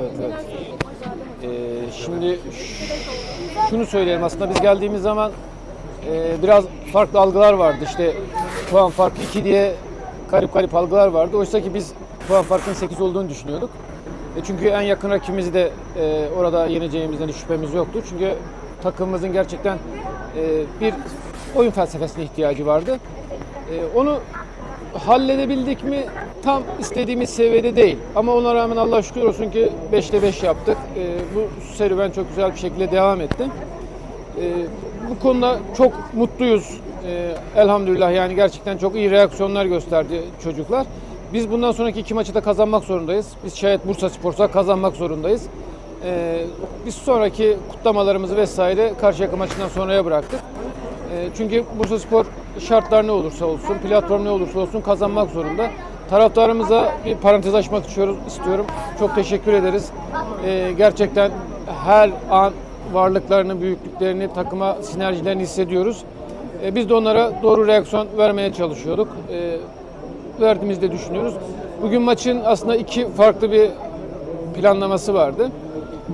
Evet, evet. Ee, şimdi şunu söyleyelim aslında biz geldiğimiz zaman e, biraz farklı algılar vardı. İşte puan farkı 2 diye garip garip algılar vardı. Oysa ki biz puan farkının 8 olduğunu düşünüyorduk. E, çünkü en yakın rakibimizi de e, orada yeneceğimizden şüphemiz yoktu. Çünkü takımımızın gerçekten e, bir oyun felsefesine ihtiyacı vardı. E, onu halledebildik mi tam istediğimiz seviyede değil. Ama ona rağmen Allah şükür olsun ki 5'te 5 yaptık. Ee, bu serüven çok güzel bir şekilde devam etti. Ee, bu konuda çok mutluyuz. Ee, elhamdülillah yani gerçekten çok iyi reaksiyonlar gösterdi çocuklar. Biz bundan sonraki iki maçı da kazanmak zorundayız. Biz şayet Bursa Spor'sa kazanmak zorundayız. Ee, biz sonraki kutlamalarımızı vesaire Karşıyaka maçından sonraya bıraktık. E, Çünkü Bursaspor şartlar ne olursa olsun, platform ne olursa olsun kazanmak zorunda. Taraftarımıza bir parantez açmak istiyorum. Çok teşekkür ederiz. E, Gerçekten her an varlıklarını, büyüklüklerini, takıma sinerjilerini hissediyoruz. E, Biz de onlara doğru reaksiyon vermeye çalışıyorduk. E, Verdiğimizi de düşünüyoruz. Bugün maçın aslında iki farklı bir planlaması vardı.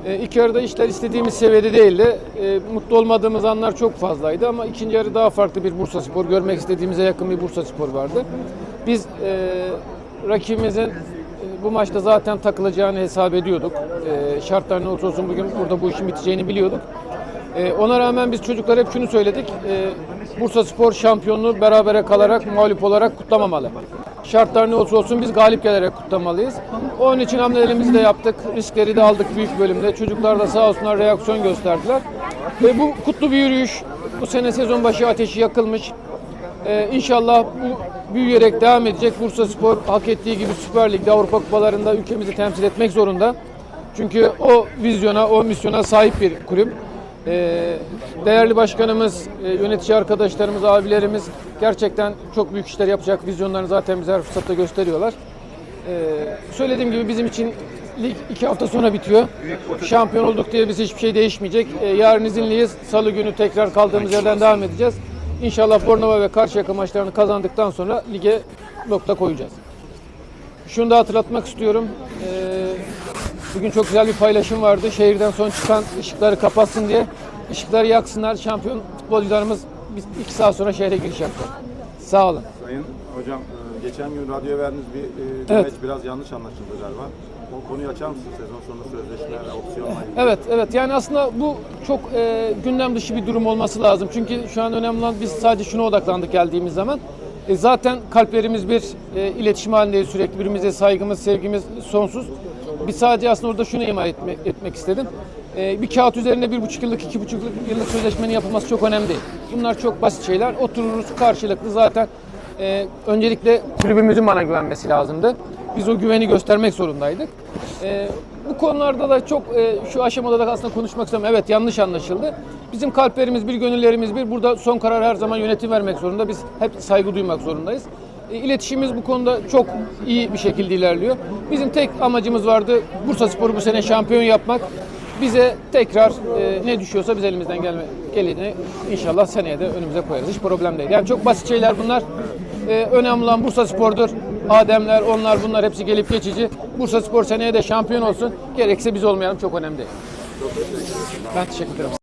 E, yarıda işler istediğimiz seviyede değildi. E, mutlu olmadığımız anlar çok fazlaydı ama ikinci yarı daha farklı bir Bursa Spor, görmek istediğimize yakın bir Bursa Spor vardı. Biz e, rakibimizin e, bu maçta zaten takılacağını hesap ediyorduk. E, şartlar ne olursa olsun bugün burada bu işin biteceğini biliyorduk. Ona rağmen biz çocuklar hep şunu söyledik. Bursa Spor şampiyonluğu berabere kalarak, mağlup olarak kutlamamalı. Şartlar ne olursa olsun biz galip gelerek kutlamalıyız. Onun için hamlelerimizi de yaptık. Riskleri de aldık büyük bölümde. Çocuklar da sağ olsunlar reaksiyon gösterdiler. Ve bu kutlu bir yürüyüş. Bu sene sezon başı ateşi yakılmış. Ee, inşallah bu büyüyerek devam edecek. Bursa Spor hak ettiği gibi Süper Lig'de Avrupa Kupalarında ülkemizi temsil etmek zorunda. Çünkü o vizyona, o misyona sahip bir kulüp. Ee, değerli başkanımız, e, yönetici arkadaşlarımız, abilerimiz gerçekten çok büyük işler yapacak vizyonlarını zaten bize her fırsatta gösteriyorlar. Ee, söylediğim gibi bizim için lig iki hafta sonra bitiyor. Şampiyon olduk diye biz hiçbir şey değişmeyecek. Ee, yarın izinliyiz. Salı günü tekrar kaldığımız yerden devam edeceğiz. İnşallah Bornova ve Karşıyaka maçlarını kazandıktan sonra lige nokta koyacağız. Şunu da hatırlatmak istiyorum. Bugün çok güzel bir paylaşım vardı. Şehirden son çıkan ışıkları kapatsın diye. Işıkları yaksınlar. Şampiyon futbolcularımız bir- iki saat sonra şehre yapacak. Sağ olun. Sayın hocam e, geçen gün radyoya verdiğiniz bir e, demeç biraz yanlış anlaşıldı galiba. O konuyu açar mısınız sezon sonu sözleşme ve opsiyonla ilgili? Evet, evet. Yani aslında bu çok e, gündem dışı bir durum olması lazım. Çünkü şu an önemli olan biz sadece şuna odaklandık geldiğimiz zaman. E, zaten kalplerimiz bir e, iletişim halindeyiz sürekli. Birbirimize saygımız, sevgimiz sonsuz. Biz sadece aslında orada şunu ima etmek, etmek istedim. E, bir kağıt üzerinde bir buçuk yıllık, iki buçuk yıllık sözleşmenin yapılması çok önemli değil. Bunlar çok basit şeyler. Otururuz karşılıklı zaten e, öncelikle kulübümüzün bana güvenmesi lazımdı. Biz o güveni göstermek zorundaydık. E, bu konularda da çok e, şu aşamada da aslında konuşmak istemiyorum. Evet yanlış anlaşıldı. Bizim kalplerimiz bir, gönüllerimiz bir. Burada son karar her zaman yönetim vermek zorunda. Biz hep saygı duymak zorundayız. E, İletişimimiz bu konuda çok iyi bir şekilde ilerliyor. Bizim tek amacımız vardı Bursa Spor'u bu sene şampiyon yapmak. Bize tekrar e, ne düşüyorsa biz elimizden gelme, geleni inşallah seneye de önümüze koyarız. Hiç problem değil. Yani çok basit şeyler bunlar. E, önemli olan Bursa Spor'dur. Ademler, onlar bunlar hepsi gelip geçici. Bursa Spor seneye de şampiyon olsun. Gerekse biz olmayalım çok önemli değil. Ben teşekkür ederim.